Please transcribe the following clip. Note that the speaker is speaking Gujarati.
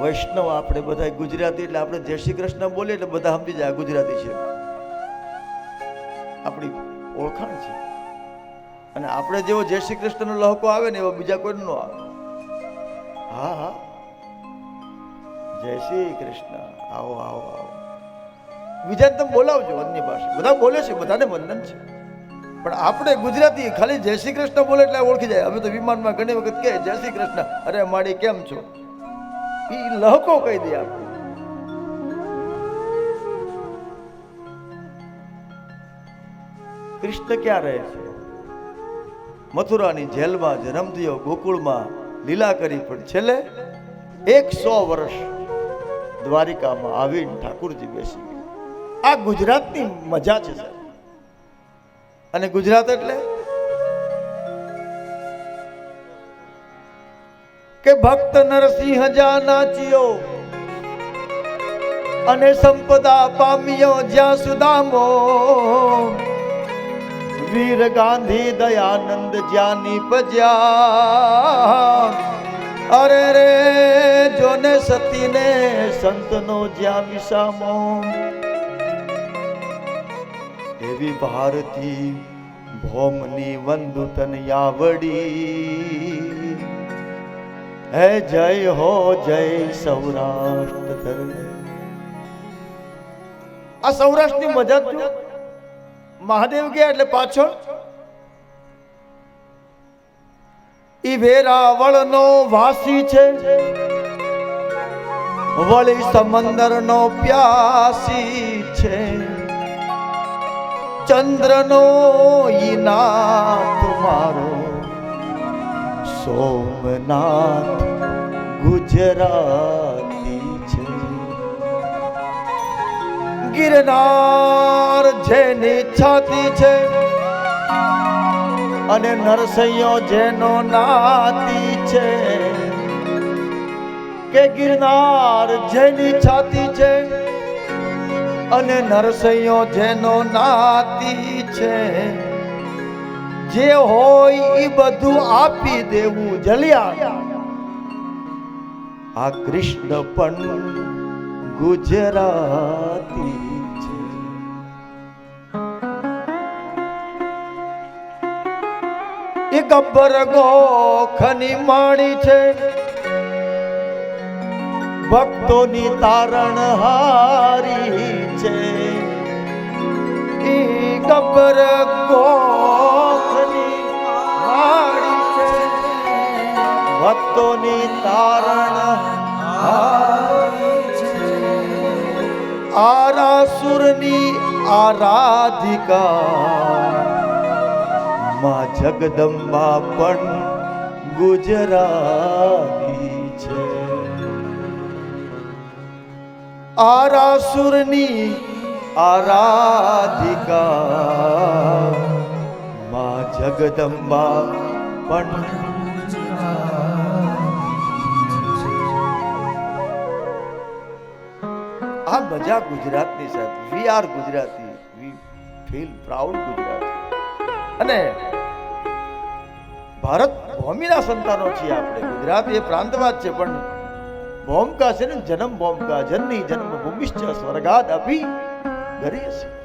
વૈષ્ણવ આપણે બધા ગુજરાતી એટલે આપણે જય શ્રી કૃષ્ણ બોલીએ એટલે બધા સમજી જાય ગુજરાતી છે. આપણી ઓળખાણ છે. અને આપણે જેવો જય શ્રી કૃષ્ણનો લહકો આવે ને એવો બીજા કોઈ ન આવે. હા હા. જય શ્રી કૃષ્ણ. આવો આવો આવો. બીજાને તમે બોલાવજો અન્ય ભાષા. બધા બોલે છે, બધાને વંદન છે. પણ આપણે ગુજરાતી ખાલી જય શ્રી કૃષ્ણ બોલે એટલે ઓળખી જાય. અમે તો વિમાનમાં ઘણી વખત કહે, જય શ્રી કૃષ્ણ. અરે માડી કેમ છો? એ લહકો કહી દે આપ. કૃષ્ણ ક્યાં રહે છે? મથુરાની જેલમાં થયો ગોકુળમાં લીલા કરી પણ છેલ્લે એકસો વર્ષ દ્વારિકામાં આવીને ઠાકુરજી બેસી ગયા. આ ગુજરાતની મજા છે, સાહેબ. અને ગુજરાત એટલે? કે ભક્ત નરસિંહ જા નાચ્યો અને સંપદા પામ્યો જ્યાં સુદામો વીર ગાંધી દયાનંદ જ્યાં પજ્યા. અરે રે, જોને સતીને સંતનો જ્યાં વિસામો. એવી ભારતી ભોમની વંદુતન યાવડી. હે જય હો જય સૌરાષ્ટ્ર આ સૌરાષ્ટ્રની મજા મહાદેવ ગયા એટલે પાછળ. ઈ વેરાવળનો વાસી છે. વળી સમંદરનો પ્યાસી છે. ચંદ્રનો ઈ નાથ મારો. સોમનાથ ગુજરાતી છે. ગિરનાર જેની છાતી છે અને નરસૈયો જેનો નાતી છે. કે ગિરનાર જેની છાતી છે અને નરસૈયો જેનો નાતી છે. જે હોય એ બધું આપી દેવું જલિયા આ કૃષ્ણ પણ ગુજરાતી એ ગબ્બર ગોખની માણી છે. ભક્તોની તારણ હારી છે. એ ગબ્બર ગોખની તારણ આરાસુરની આરાધિકા. માં જગદંબા પણ ગુજરાતી છે. આરાસુરની આરાધિકા. માં જગદંબા પણ આ મજા ગુજરાતની સાહેબ. We are Gujarati. We feel proud Gujarati. અને ભારત ભૂમિના સંતાનો છીએ આપણે. ગુજરાત એ પ્રાંતવાદ છે, પણ ભૂમકા છે ને જન્મ ભૂમકા. જનની જન્મ ભૂમિશ્ચ સ્વર્ગાદ અભી ગરીયસી.